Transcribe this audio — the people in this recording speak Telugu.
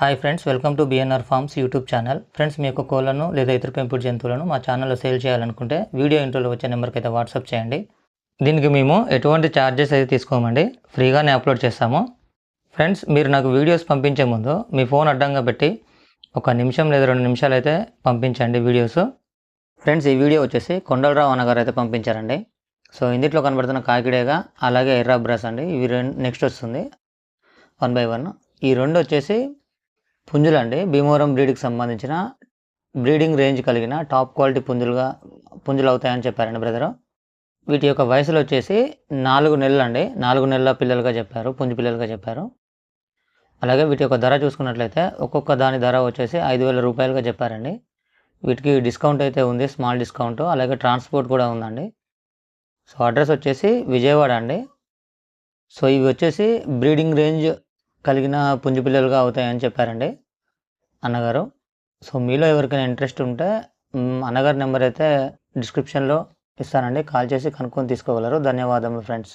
Hi friends welcome to BNR farms YouTube channel friends మీ యొక్క కోళ్ళను లేదా ఇతర పెంపుడు జంతువులను మా ఛానల్లో సేల్ చేయాలనుకుంటే వీడియో ఇంట్రోలో వచ్చే నెంబర్కి అయితే వాట్సాప్ చేయండి. దీనికి మేము ఎటువంటి ఛార్జెస్ అయితే తీసుకోమండి. ఫ్రీగానే అప్లోడ్ చేస్తాము. ఫ్రెండ్స్ మీరు నాకు వీడియోస్ పంపించే ముందు మీ ఫోన్ అడ్డంగా పెట్టి ఒక నిమిషం లేదా రెండు నిమిషాలు అయితే పంపించండి వీడియోస్ ఫ్రెండ్స్ ఈ వీడియో వచ్చేసి కొండలరావు అన్నగారు అయితే పంపించారండి. సో ఇందులో కనబడుతున్న కాకిడేగా అలాగే ఎర్రాబ్రాస్ అండి. ఇవి రెండు నెక్స్ట్ వస్తుంది. వన్ బై వన్ ఈ రెండు వచ్చేసి పుంజులు అండి భీమవరం బ్రీడ్కి సంబంధించిన బ్రీడింగ్ రేంజ్ కలిగిన టాప్ క్వాలిటీ పుంజులుగా పుంజులు అవుతాయని చెప్పారండి బ్రదరు. వీటి యొక్క వయసులు వచ్చేసి నాలుగు నెలలు అండి నాలుగు నెలల పిల్లలుగా చెప్పారు పుంజు పిల్లలుగా చెప్పారు. అలాగే వీటి యొక్క ధర చూసుకున్నట్లయితే ఒక్కొక్క దాని ధర వచ్చేసి ఐదు వేల రూపాయలుగా చెప్పారండి. వీటికి డిస్కౌంట్ అయితే ఉంది స్మాల్ డిస్కౌంట్. అలాగే ట్రాన్స్పోర్ట్ కూడా ఉందండి. సో అడ్రస్ వచ్చేసి విజయవాడ అండి. సో ఇవి వచ్చేసి బ్రీడింగ్ రేంజ్ కలిగిన పుంజు పిల్లలుగా అవుతాయని చెప్పారండి అన్నగారు. సో మీలో ఎవరికైనా ఇంట్రెస్ట్ ఉంటే అన్నగారి నెంబర్ అయితే డిస్క్రిప్షన్లో ఇస్తానండి. కాల్ చేసి కనుక్కొని తీసుకోగలరు. ధన్యవాదములు ఫ్రెండ్స్.